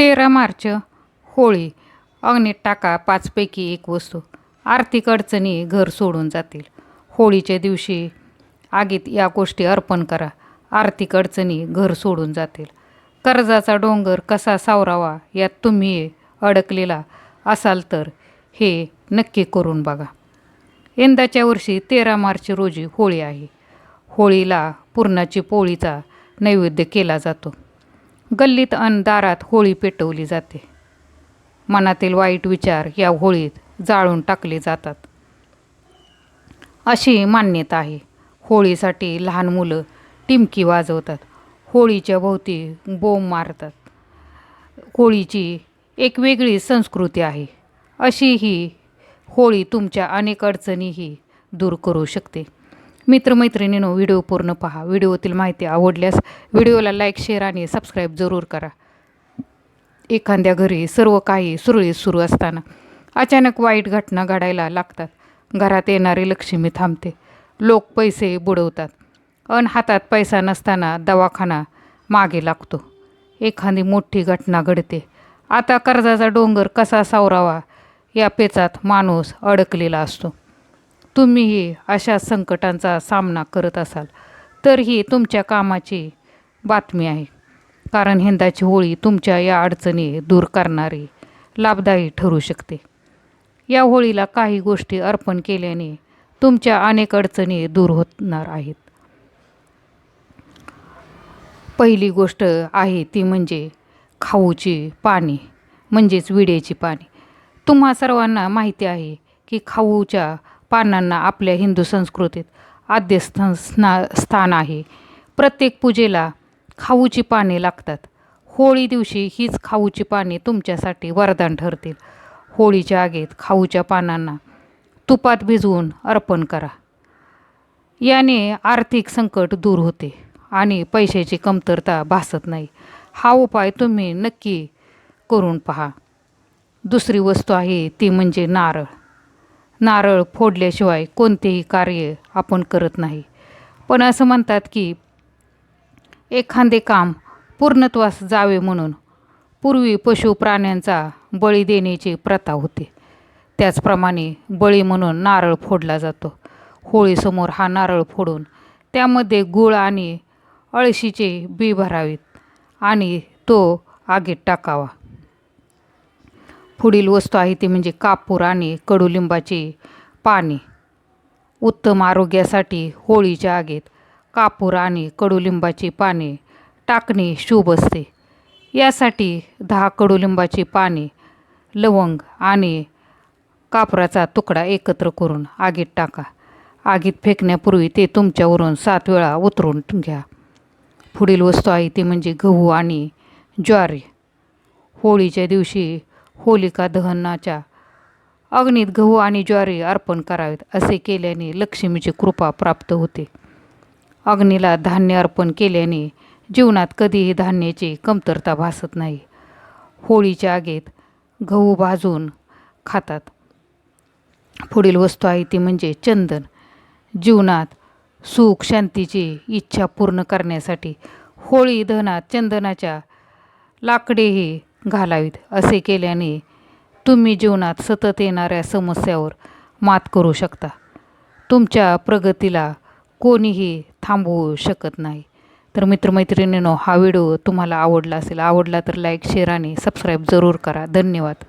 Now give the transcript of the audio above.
तेरा मार्च होळी. अग्नीत टाका पाचपैकी एक वस्तू. आर्थिक अडचणी घर सोडून जातील. होळीच्या दिवशी आगीत या गोष्टी अर्पण करा. आर्थिक अडचणी घर सोडून जातील. कर्जाचा डोंगर कसा सावरावा यात तुम्ही अडकलेला असाल तर हे नक्की करून बघा. यंदाच्या वर्षी तेरा मार्च रोजी होळी आहे. होळीला पुरणाची पोळीचा नैवेद्य केला जातो. गल्लीत अन दारात होळी पेटवली जाते. मनातील वाईट विचार या होळीत जाळून टाकले जातात. अशी मान्यता आहे. होळीसाठी लहान मुलं टिमकी वाजवतात. होळीच्या भोवती बोंब मारतात. होळीची एक वेगळी संस्कृती आहे. अशी ही होळी तुमच्या अनेक अडचणीही दूर करू शकते. मित्रमैत्रिणीनो व्हिडिओ पूर्ण पहा. व्हिडिओतील माहिती आवडल्यास व्हिडिओला लाईक शेअर आणि सबस्क्राईब जरूर करा. एखाद्या घरी सर्व काही सुरळीत सुरू असताना अचानक वाईट घटना घडायला लागतात. घरात येणारी लक्ष्मी थांबते. लोक पैसे बुडवतात. अन हातात पैसा नसताना दवाखाना मागे लागतो. एखादी मोठी घटना घडते. आता कर्जाचा डोंगर कसा सावरावा या पेचात माणूस अडकलेला असतो. तुम्हीही अशा संकटांचा सामना करत असाल तर ही तुमच्या कामाची बातमी आहे. कारण यंदाची होळी तुमच्या या अडचणी दूर करणारी लाभदायी ठरू शकते. या होळीला काही गोष्टी अर्पण केल्याने तुमच्या अनेक अडचणी दूर होणार आहेत. पहिली गोष्ट आहे ती म्हणजे खाऊची पाणी म्हणजेच विड्याची पाणी. तुम्हा सर्वांना माहिती आहे की खाऊच्या पानांना आपल्या हिंदू संस्कृतीत आद्य स्थान स्ना स्थान आहे. प्रत्येक पूजेला खाऊची पाने लागतात. होळी दिवशी हीच खाऊची पाने तुमच्यासाठी वरदान ठरतील. होळीच्या आगीत खाऊच्या पानांना तुपात भिजवून अर्पण करा. याने आर्थिक संकट दूर होते आणि पैशाची कमतरता भासत नाही. हा उपाय तुम्ही नक्की करून पहा. दुसरी वस्तू आहे ती म्हणजे नारळ. नारळ फोडल्याशिवाय कोणतेही कार्य आपण करत नाही. पण असं म्हणतात की एखादे काम पूर्णत्वास जावे म्हणून पूर्वी पशु प्राण्यांचा बळी देण्याची प्रथा होती. त्याचप्रमाणे बळी म्हणून नारळ फोडला जातो. होळीसमोर हा नारळ फोडून त्यामध्ये गूळ आणि अळशीचे बी भरावेत आणि तो आगीत टाकावा. पुढील वस्तू आहे ती म्हणजे कापूर आणि कडुलिंबाची पाने. उत्तम आरोग्यासाठी होळीच्या आगीत कापूर आणि कडुलिंबाची पाने टाकणे शुभ असते. यासाठी दहा कडुलिंबाची पाने लवंग आणि कापराचा तुकडा एकत्र करून आगीत टाका. आगीत फेकण्यापूर्वी ते तुमच्यावरून सात वेळा उतरून घ्या. पुढील वस्तू आहे ती म्हणजे गहू आणि ज्वारी. होळीच्या दिवशी होलिका दहनाच्या अग्नीत गहू आणि ज्वारी अर्पण करावेत असे केल्याने लक्ष्मीची कृपा प्राप्त होते. अग्नीला धान्य अर्पण केल्याने जीवनात कधीही धान्याची कमतरता भासत नाही. होळीच्या आगीत गहू भाजून खातात. पुढील वस्तू आहे ती म्हणजे चंदन. जीवनात सुख शांतीची इच्छा पूर्ण करण्यासाठी होळी दहनात चंदनाच्या लाकडेही घालावीत. असे केल्याने तुम्ही जीवनात सतत येणाऱ्या समस्यावर मात करू शकता. तुमच्या प्रगतीला कोणीही थांबवू शकत नाही. तर मित्रमैत्रिणींनो हा व्हिडिओ तुम्हाला आवडला असेल आवडला तर लाईक शेअर आणि सबस्क्राईब जरूर करा. धन्यवाद.